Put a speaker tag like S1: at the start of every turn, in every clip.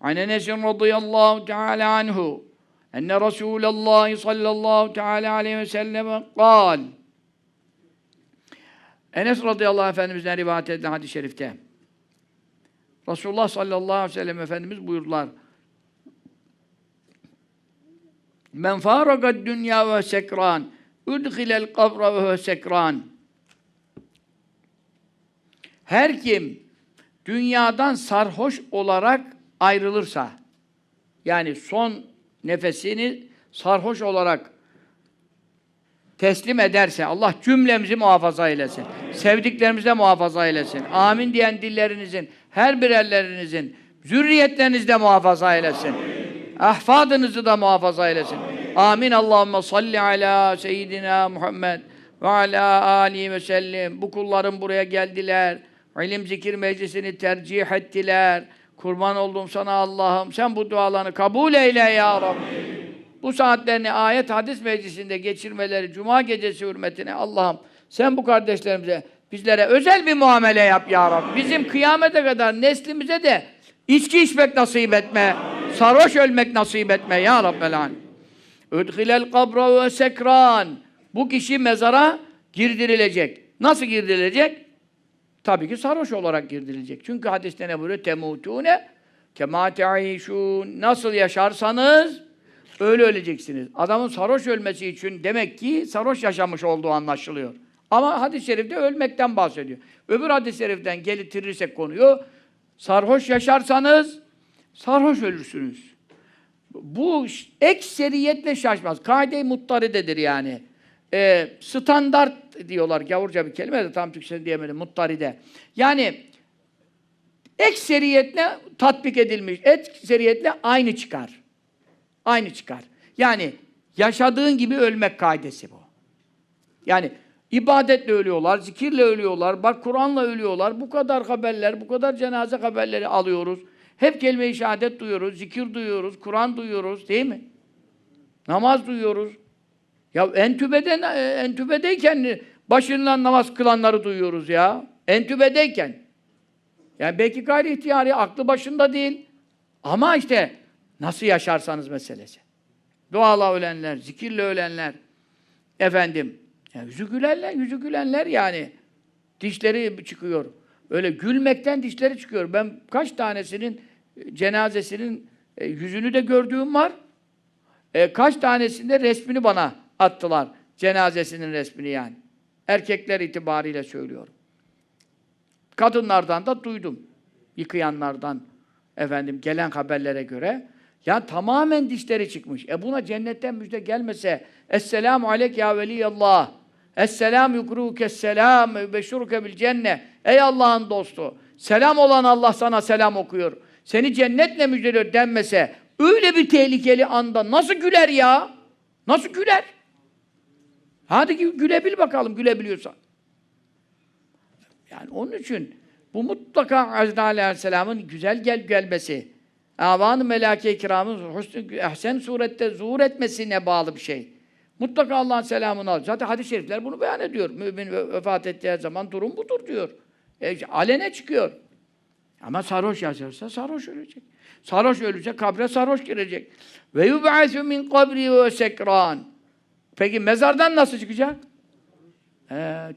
S1: An Enes radıyallahu teala anhu enne Resulullah sallallahu teala aleyhi ve sellem kal Enes radıyallahu Efendimiz'den rivayet edilen hadis-i şerifte Resulullah sallallahu aleyhi ve sellem Efendimiz buyurdular. Men faragad dünya ve sekran udkhilel kabra ve sekran Her kim dünyadan sarhoş olarak ayrılırsa yani son nefesini sarhoş olarak teslim ederse Allah cümlemizi muhafaza eylesin. Sevdiklerimize muhafaza eylesin. Amin diyen dillerinizin, her birerlerinizin, zürriyetlerinizde muhafaza eylesin. Ahfadınızı da muhafaza eylesin. Amin. Allahümme salli ala seyyidina Muhammed ve ala alihi ve sellim. Bu kullarım buraya geldiler. İlim zikir meclisini tercih ettiler. Kurban oldum sana Allah'ım. Sen bu dualarını kabul eyle ya Rabbi. Bu saatlerini ayet hadis meclisinde geçirmeleri cuma gecesi hürmetine Allah'ım sen bu kardeşlerimize bizlere özel bir muamele yap ya Rabbi. Bizim kıyamete kadar neslimize de içki içmek nasip etme. Sarhoş ölmek nasip etme ya Rabbel Alemin. Üdhilel kabra ve sekran. Bu kişi mezara girdirilecek. Nasıl girdirilecek? Tabii ki sarhoş olarak girdirilecek. Çünkü hadiste ne buyuruyor? Temutune kema te'işun. Nasıl yaşarsanız öyle öleceksiniz. Adamın sarhoş ölmesi için demek ki sarhoş yaşamış olduğu anlaşılıyor. Ama hadis-i şerifte ölmekten bahsediyor. Öbür hadis-i şeriften getirirsek konuyu sarhoş yaşarsanız sarhoş ölürsünüz. Bu ekseriyetle şaşmaz. Kaide-i muttaridedir yani. Ee, standart diyorlar. Gavurca bir kelime de tam Türkçe diyemedim. Muttaride. Yani ekseriyetle tatbik edilmiş. Ekseriyetle aynı çıkar. Aynı çıkar. Yani yaşadığın gibi ölmek kaidesi bu. Yani ibadetle ölüyorlar, zikirle ölüyorlar, bak Kur'an'la ölüyorlar. Bu kadar haberler, bu kadar cenaze haberleri alıyoruz. Hep kelime-i şehadet duyuyoruz, zikir duyuyoruz, Kur'an duyuyoruz değil mi? Namaz duyuyoruz. Ya entübeden, entübedeyken başından namaz kılanları duyuyoruz ya. Entübedeyken. Yani belki gayri ihtiyari, aklı başında değil. Ama işte nasıl yaşarsanız meselesi. Duala ölenler, zikirle ölenler, efendim, yani yüzü gülenler, yüzü gülenler yani. Dişleri çıkıyor. Öyle gülmekten dişleri çıkıyor. Ben kaç tanesinin cenazesinin e, yüzünü de gördüğüm var. E, kaç tanesinde resmini bana attılar. Cenazesinin resmini yani. Erkekler itibariyle söylüyorum. Kadınlardan da duydum. Yıkayanlardan efendim gelen haberlere göre. Ya tamamen dişleri çıkmış. E buna cennetten müjde gelmese Esselamu aleyk ya veliyallah. Esselam yukruke selam beşruke bil cenne. Ey Allah'ın dostu. Selam olan Allah sana selam okuyor. Seni cennetle müjdeliyor denmese öyle bir tehlikeli anda nasıl güler ya? Nasıl güler? Hadi gülebil bakalım gülebiliyorsan. Yani onun için bu mutlaka Hazreti Aleyhisselam'ın güzel gel gelmesi, avan-ı melâke-i kiramın ehsen surette zuhur etmesine bağlı bir şey. Mutlaka Allah'ın selamını al. Zaten hadis-i şerifler bunu beyan ediyor. Mümin vefat ettiği zaman durum budur diyor. E, alene çıkıyor. Ama sarhoş yaşarsa sarhoş ölecek. Sarhoş ölecek, kabre sarhoş girecek. Ve yub'asu min kabri ve sekran. Peki mezardan nasıl çıkacak?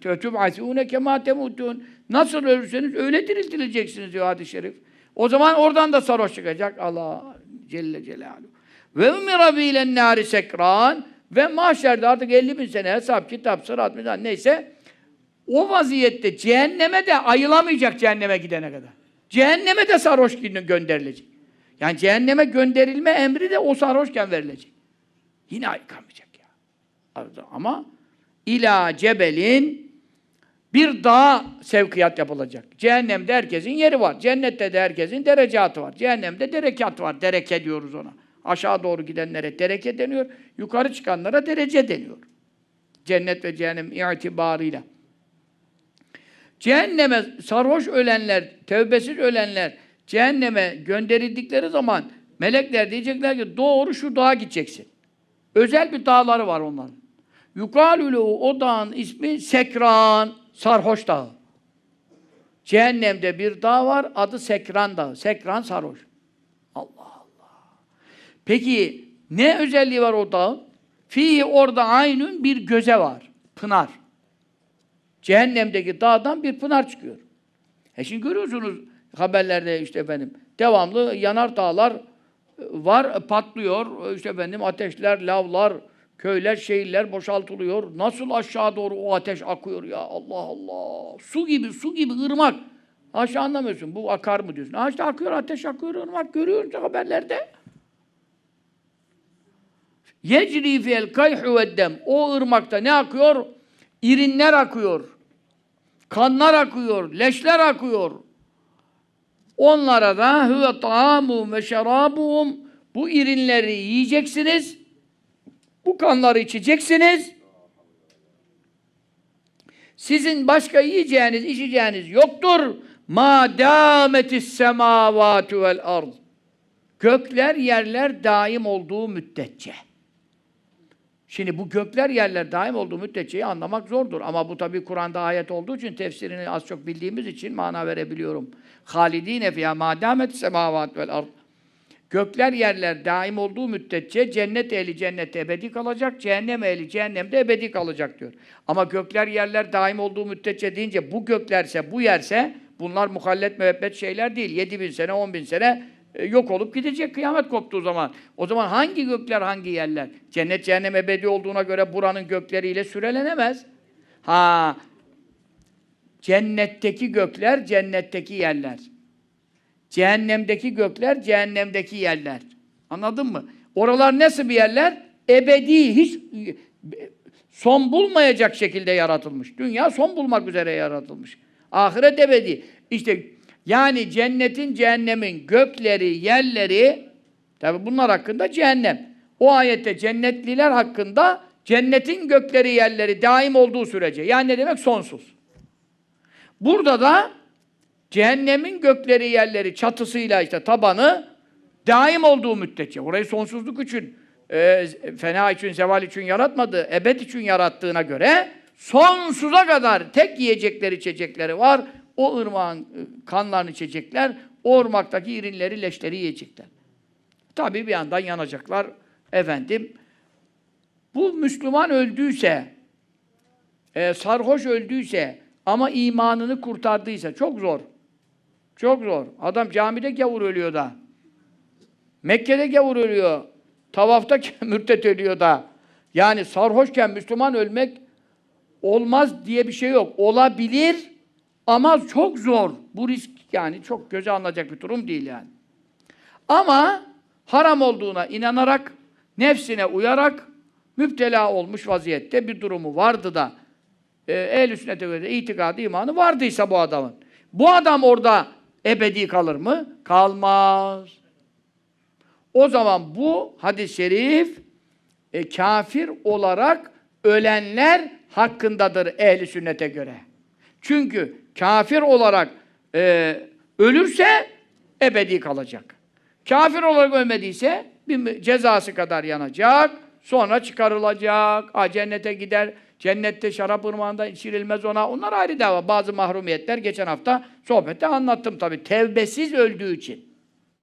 S1: Tüb'asûne kemâ temutûn. Nasıl ölürseniz öyle diriltileceksiniz diyor hadis-i şerif. O zaman oradan da sarhoş çıkacak. Allah Celle Celaluhu. Ve umira bilen nâri sekran. Ve mahşerde artık 50 bin sene hesap, kitap, sırat, mizan neyse o vaziyette cehenneme de ayılamayacak cehenneme gidene kadar. Cehenneme de sarhoş gönderilecek. Yani cehenneme gönderilme emri de o sarhoşken verilecek. Yine ayıkamayacak ya. Ama ila cebelin bir dağ sevkiyat yapılacak. Cehennemde herkesin yeri var. Cennette de herkesin derecatı var. Cehennemde derekat var. Dereke diyoruz ona. Aşağı doğru gidenlere dereke deniyor. Yukarı çıkanlara derece deniyor. Cennet ve cehennem itibarıyla. Cehenneme sarhoş ölenler, tevbesiz ölenler cehenneme gönderildikleri zaman melekler diyecekler ki doğru şu dağa gideceksin. Özel bir dağları var onların. Yukalülü o dağın ismi Sekran, sarhoş dağı. Cehennemde bir dağ var, adı Sekran dağı. Sekran sarhoş. Allah Allah. Peki ne özelliği var o dağın? Fihi orada aynın bir göze var. Pınar. Cehennemdeki dağdan bir pınar çıkıyor. E şimdi görüyorsunuz haberlerde işte efendim devamlı yanar dağlar var, patlıyor. E, işte efendim ateşler, lavlar, köyler, şehirler boşaltılıyor. Nasıl aşağı doğru o ateş akıyor ya Allah Allah. Su gibi, su gibi ırmak. Aşağı anlamıyorsun. Bu akar mı diyorsun. Ha işte akıyor, ateş akıyor, ırmak görüyoruz haberlerde. Yecri fiyel kayhu veddem. O ırmakta ne akıyor? İrinler akıyor. Kanlar akıyor, leşler akıyor. Onlara da huve ta'amu ve şerabuhum bu irinleri yiyeceksiniz. Bu kanları içeceksiniz. Sizin başka yiyeceğiniz, içeceğiniz yoktur. Ma dametis semavatu vel ard. Gökler, yerler daim olduğu müddetçe. Şimdi bu gökler yerler daim olduğu müddetçe anlamak zordur. Ama bu tabi Kur'an'da ayet olduğu için tefsirini az çok bildiğimiz için mana verebiliyorum. Halidine fiyâ mâ dâmet semâvât vel ard. Gökler yerler daim olduğu müddetçe cennet ehli cennette ebedi kalacak, cehennem ehli cehennemde ebedi kalacak diyor. Ama gökler yerler daim olduğu müddetçe deyince bu göklerse, bu yerse bunlar muhallet müebbet şeyler değil. 7 bin sene, 10 bin sene e, yok olup gidecek kıyamet koptuğu zaman. O zaman hangi gökler, hangi yerler? Cennet cehennem ebedi olduğuna göre buranın gökleriyle sürelenemez. Ha, cennetteki gökler, cennetteki yerler. Cehennemdeki gökler, cehennemdeki yerler. Anladın mı? Oralar nasıl bir yerler? Ebedi, hiç son bulmayacak şekilde yaratılmış. Dünya son bulmak üzere yaratılmış. Ahiret ebedi. İşte yani cennetin, cehennemin gökleri, yerleri, tabi bunlar hakkında cehennem. O ayette cennetliler hakkında cennetin gökleri, yerleri daim olduğu sürece. Yani ne demek? Sonsuz. Burada da cehennemin gökleri, yerleri, çatısıyla işte tabanı daim olduğu müddetçe. Orayı sonsuzluk için, e, fena için, zeval için yaratmadı, ebed için yarattığına göre sonsuza kadar tek yiyecekleri, içecekleri var. O ırmağın e, kanlarını içecekler, o ırmaktaki irinleri, leşleri yiyecekler. Tabii bir yandan yanacaklar. Efendim, bu Müslüman öldüyse, e, sarhoş öldüyse ama imanını kurtardıysa çok zor. Çok zor. Adam camide gavur ölüyor da. Mekke'de gavur ölüyor. Tavafta mürtet ölüyor da. Yani sarhoşken Müslüman ölmek olmaz diye bir şey yok. Olabilir ama çok zor. Bu risk yani çok göze alınacak bir durum değil yani. Ama haram olduğuna inanarak, nefsine uyarak müptela olmuş vaziyette bir durumu vardı da e, ehl-i sünnete göre itikadı, imanı vardıysa bu adamın. Bu adam orada ebedi kalır mı? Kalmaz. O zaman bu hadis-i şerif e, kafir olarak ölenler hakkındadır ehli sünnete göre. Çünkü kafir olarak e, ölürse ebedi kalacak. Kafir olarak ölmediyse bir cezası kadar yanacak, sonra çıkarılacak, cennete gider, cennette şarap ırmağında içirilmez ona. Onlar ayrı dava. Bazı mahrumiyetler geçen hafta sohbette anlattım tabii. Tevbesiz öldüğü için.